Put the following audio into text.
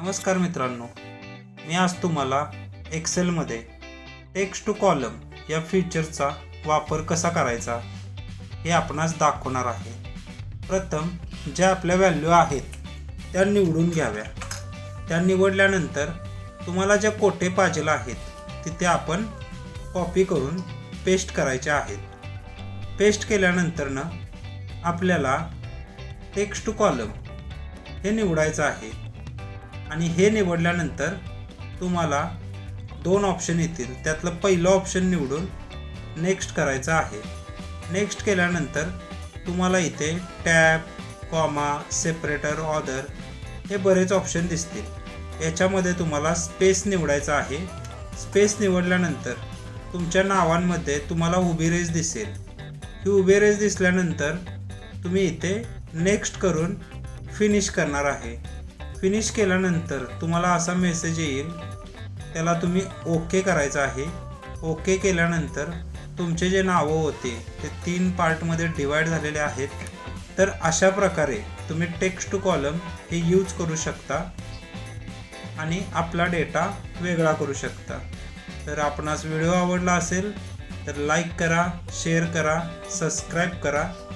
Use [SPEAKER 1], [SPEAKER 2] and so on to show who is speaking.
[SPEAKER 1] नमस्कार मित्रांनो मी आज तुम्हाला एक्सेलमध्ये टेक्स्ट टू कॉलम या फीचरचा वापर कसा करायचा हे आपणास दाखवणार आहे. प्रथम ज्या आपल्या व्हॅल्यू आहेत त्या निवडून घ्याव्या. त्या निवडल्यानंतर तुम्हाला ज्या कोटे पाहिजे आहेत तिथे आपण कॉपी करून पेस्ट करायचे आहेत. पेस्ट केल्यानंतरनं आपल्याला टेक्स्ट टू कॉलम हे निवडायचं आहे. आणि हे निवडल्यानंतर तुम्हाला दोन ऑप्शन येतील. त्यातलं पहिलं ऑप्शन निवडून नेक्स्ट करायचं आहे. नेक्स्ट केल्यानंतर तुम्हाला इथे टॅब कॉमा सेपरेटर ऑदर हे बरेच ऑप्शन दिसतील. याच्यामध्ये तुम्हाला स्पेस निवडायचा आहे. स्पेस निवडल्यानंतर तुमच्या नावांमध्ये तुम्हाला उभी रेज दिसेल. ही उभी रेज दिसल्यानंतर तुम्ही इथे नेक्स्ट करून फिनिश करणार आहे. फिनिश केल्यानंतर तुम्हाला असा मेसेज येईल त्याला तुम्ही ओके करायचं आहे. ओके केल्यानंतर तुमचे जे नावं होते ते तीन पार्टमध्ये डिवाईड झालेले आहेत. तर अशा प्रकारे तुम्ही टेक्स्ट टू कॉलम हे यूज करू शकता आणि आपला डेटा वेगळा करू शकता. तर आपणास व्हिडिओ आवडला असेल तर लाईक करा शेअर करा सबस्क्राईब करा.